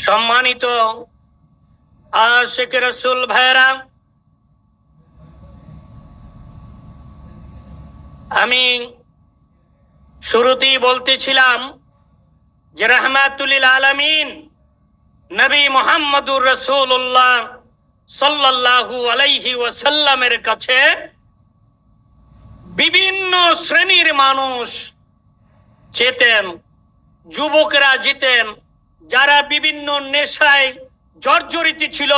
সম্মানিত আশেখ রসুল ভাইরা আমি শুরুতেই বলতেছিলাম যে রহমাতুলিল আলমিন নবী মোহাম্মদুর রসুল্লাহ সাল্লাল্লাহু আলাইহি ওয়াসাল্লামের কাছে বিভিন্ন শ্রেণির মানুষ যেতেন, যুবকরা যেতেন যারা বিভিন্ন নেশায় জর্জরিত ছিল,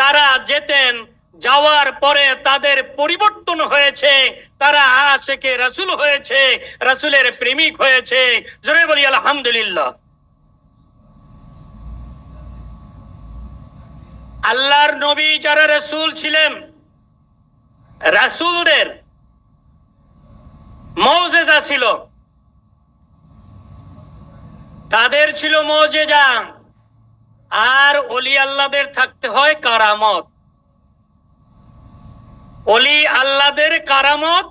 তারা যেতেন, যাওয়ার পরে তাদের পরিবর্তন হয়েছে, তারা আশেকে রাসূল হয়েছে, রাসূলের প্রেমিক হয়েছে। জোরে বলি, আলহামদুলিল্লাহ। আল্লাহর নবী যারা রসুল ছিলেন, রাসূলদের মৌজেজা ছিল। তাদের ছিল মৌজেজা আর অলি আল্লাদের থাকতে হয় কারামত। অলি আল্লাদের কারামত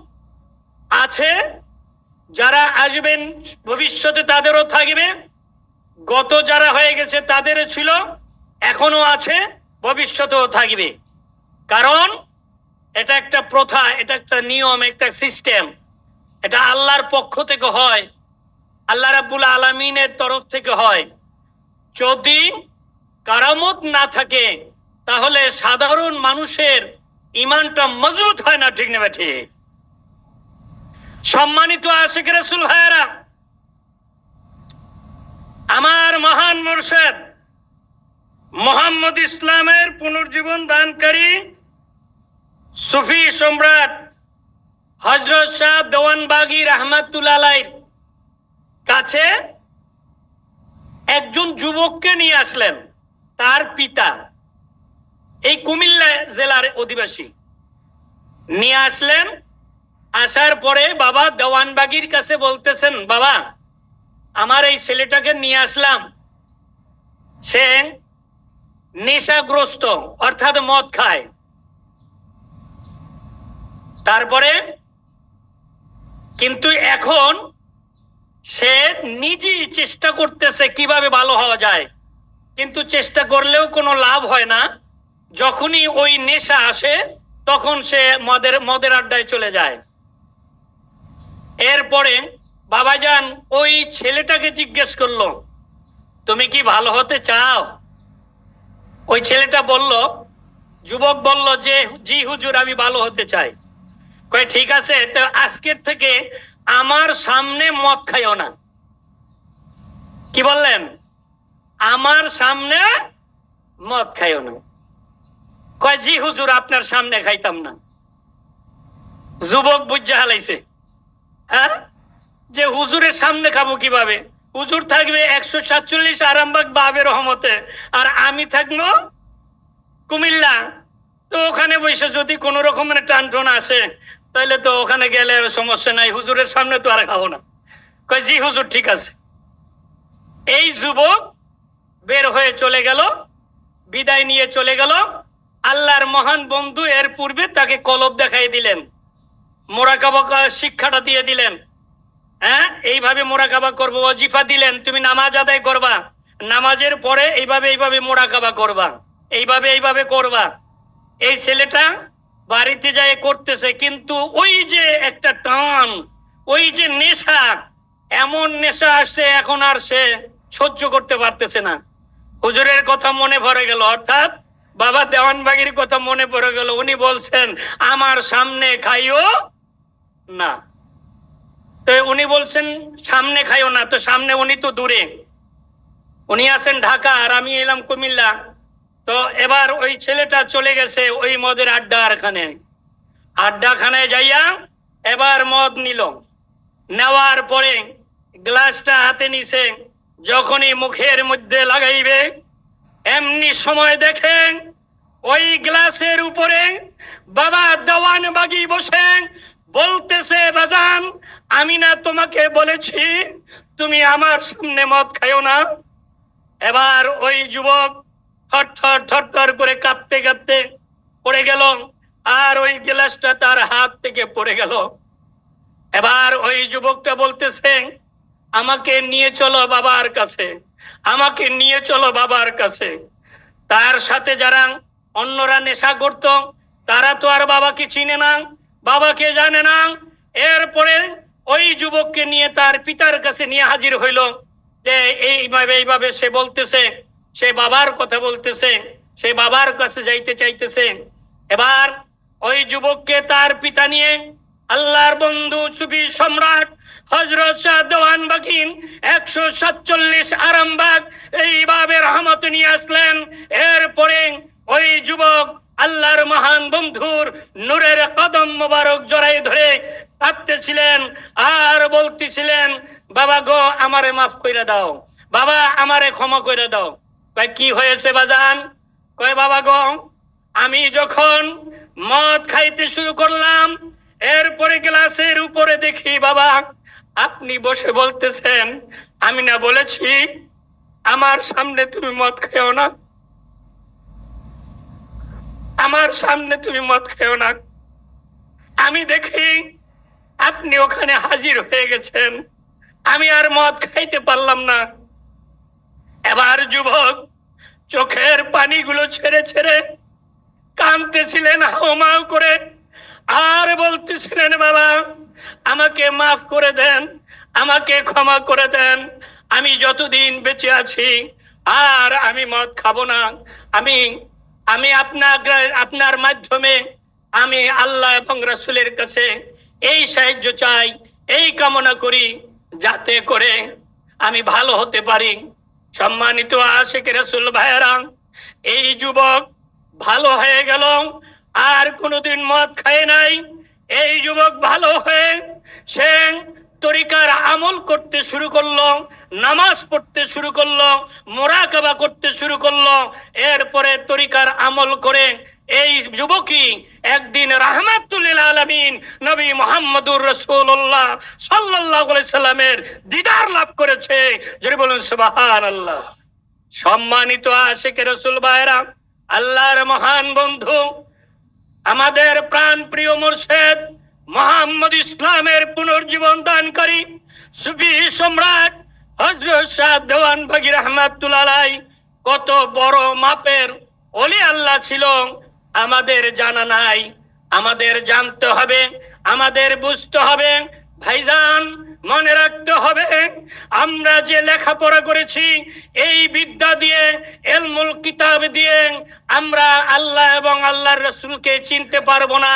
আছে। যারা আসবেন, ভবিষ্যতে তাদেরও থাকবে। গত যারা হয়ে গেছে, তাদেরও ছিল এখনও আছে, ভবিষ্যতেও থাকবে। কারণ এটা একটা প্রথা, এটা একটা নিয়ম, একটা সিস্টেম। এটা আল্লাহর পক্ষ থেকে হয়। আল্লাহ রাব্বুল আলমিনের তরফ থেকে হয়। যদি কারামত না থাকে, তাহলে সাধারণ মানুষের ইমানটা মজবুত হয় না, ঠিক নেবে ঠিক? সম্মানিত আশেখ রসুল ভাইয়েরা, আমার মহান মুর্শেদ মোহাম্মদ ইসলামের পুনর্জীবন দানকারী সুফি সম্রাট হজরত শাহ দেওয়ানবাগি রহমাতুল্লাহ কাছে একজন যুবককে নিয়ে আসলেন, তার পিতা। এই কুমিল্লা জেলার অধিবাসী। নিয়ে আসলেন, আসার পরে বাবা দেওয়ানবাগির কাছে বলতেছেন, বাবা, আমার এই ছেলেটাকে নিয়ে আসলাম। সে নেশাগ্রস্ত, অর্থাৎ মদ খায়। তারপরে কিন্তু এখন সে নিজেই চেষ্টা করতেছে কীভাবে ভালো হওয়া যায়। কিন্তু চেষ্টা করলেও কোনো লাভ হয় না। যখনই ওই নেশা আসে, তখন সে মদের মদের আড্ডায় চলে যায়। এরপরে বাবাজান ওই ছেলেটাকে জিজ্ঞেস করল, তুমি কি ভালো হতে চাও? ওই ছেলেটা বলল, যুবক বলল যে, জি হুজুর, আমি ভালো হতে চাই। কয়, ঠিক আছে, তো আজকের থেকে আমার সামনে মদ খাইও না। কি বললেন? আমার সামনে মদ খাইও না। কয়, জি হুজুর, আপনার সামনে খাইতাম না। যুবক বুঝা হালাইছে। হ্যাঁ? যে হুজুরের সামনে খাব কীভাবে? হুজুর থাকবে একশো সাতচল্লিশ আরামবাগ বাবে রহমতে, আর আমি থাকব কুমিল্লা। তো ওখানে বসে যদি কোনো রকমের টান টান আসে তাহলে তো ওখানে গেলে সমস্যা নাই, হুজুরের সামনে তো আর খাব না। কয়, জি, হুজুর, ঠিক আছে। এই যুবক বের হয়ে চলে গেল, বিদায় নিয়ে চলে গেল। আল্লাহর মহান বন্ধু এর পূর্বে তাকে কলব দেখাই দিলেন মোরাকাবা শিক্ষাটা দিয়ে দিলেন। হ্যাঁ এইভাবে মোরাকাবা করব অজিফা দিলেন, তুমি নামাজ আদায় করবা, নামাজের পরে এইভাবে এইভাবে মোরাকাবা করবা, এইভাবে এইভাবে করবা। এই ছেলেটা বাড়িতে যায় করতেছে, কিন্তু ওই যে একটা টান, ওই যে নেশা, এমন নেশা আসছে এখন আর সে সহ্য করতে পারতেছে না। হুজুরের কথা মনে পড়ে গেল, অর্থাৎ বাবা দেওয়ানবাগির কথা মনে পড়ে গেল, উনি বলছেন, আমার সামনে খাইও না। তো উনি বলছেন, সামনে খাইও না। তো সামনে উনি তো দূরে। উনি আছেন ঢাকা, আর আমি এলাম কুমিল্লা। তো এবার ওই ছেলেটা চলে গেছে ওই মদের আড্ডাখানে। আড্ডাখানায় যাইয়া এবার মদ নিল। নেওয়ার পরে গ্লাসটা হাতে নিছে, যখনই মুখের মধ্যে লাগাইবে, এমনি সময় দেখেন ওই গ্লাসের উপরে বাবা দেওয়ান বাগি বসে, বলতেছে, বাজান, আমি না তোমাকে বলেছি, তুমি আমার সামনে মদ খাইও না। এবার ওই যুবক থর থর করে কাঁপতে কাঁপতে পড়ে গেল। আর ওই গ্লাসটা তার হাত থেকে পড়ে গেল। এবার ওই যুবকটা বলতেছে, আমাকে নিয়ে চলো বাবার কাছে। আমাকে নিয়ে চলো বাবার কাছে। তার সাথে যারা অন্যরা নেশা করত, তারা তো আর বাবাকে চিনে না, বাবাকে জানে না। এরপরে ওই যুবককে নিয়ে তার পিতার কাছে নিয়ে হাজির হইল। যে এইভাবে এইভাবে সে বলতেছে সে বাবার কথা বলতেছে সে বাবার কাছে যাইতে চাইতেছে এবার ওই যুবককে তার পিতা নিয়ে আল্লাহর বন্ধু সুফি সম্রাট হজরত শাহ দেওয়ান বাগিন একশো সাতচল্লিশ আরামবাগ এইভাবে রহমত নিয়ে আসলেন। এরপরে ওই যুবক আল্লাহর মহান বন্ধুর নূরের কদম মোবারক জড়াই ধরে কাঁদতেছিলেন আর বলতেছিলেন, বাবা গো, আমারে মাফ কইরা দাও। বাবা, আমারে ক্ষমা কইরা দাও। কি হয়েছে বাজান? কয়, বাবা গো, আমি যখন মদ খাইতে শুরু করলাম, এরপরে গ্লাসের উপরে দেখি, বাবা, আপনি বসে বলতেছেন, আমি না বলেছি, আমার সামনে তুমি মদ খেও না। আমার সামনে তুমি মদ খেও না। আমি দেখি, আপনি ওখানে হাজির হয়ে গেছেন। আমি আর মদ খাইতে পারলাম না। এবার যুবক, চোখের পানিগুলো ছেড়ে ছেড়ে কাঁদতেছিলেন, হাওমাও করে। আর বলতেছিলেন, বাবা, আমাকে মাফ করে দেন, আমাকে ক্ষমা করে দেন। আমি যতদিন বেঁচে আছি, আর আমি মদ খাব না। আমি আমি আপনার আপনার মাধ্যমে আমি আল্লাহ এবং রাসূলের কাছে এই সাহায্য চাই, এই কামনা করি, যাতে করে আমি ভালো হতে পারি। সম্মানিত আশেখ রসুল ভাইরাম এই যুবক ভালো হয়ে গেল, আর কোনোদিন মদ খায় নাই। এই যুবক ভালো হয়ে সে তরিকার আমল করতে শুরু করল, নামাজ পড়তে শুরু করল, মোরাকাবা করতে শুরু করল, এরপরে তরিকার আমল করে এই যুবকই একদিন রাহমাতুল্লিল আলমিন নবী মোহাম্মদুর রসুল্লাহ সাল্লাহ সাল্লামের দিদার লাভ করেছে। যদি বলুন সুবাহান আল্লাহ সম্মানিত আশেখ রসুল ভাইরা, আল্লাহর মহান বন্ধু, আমাদের প্রাণ প্রিয় মুর্শেদ মোহাম্মদ ইসলামের পুনর্জীবন দানকারী সুফি সম্রাট হজরত শাহ দেওয়ান বাগি রহমাতুল্লাহ কত বড় মাপের অলি আল্লাহ ছিল। আমাদের জানা নাই, আমাদের জানতে হবে, আমাদের বুঝতে হবে। ভাইজান, মনে রাখতে হবে, আমরা যে লেখাপড়া করেছি, এই বিদ্যা দিয়ে, এলমুল কিতাব দিয়ে, আমরা আল্লাহ এবং আল্লাহর রসুলকে চিনতে পারব না।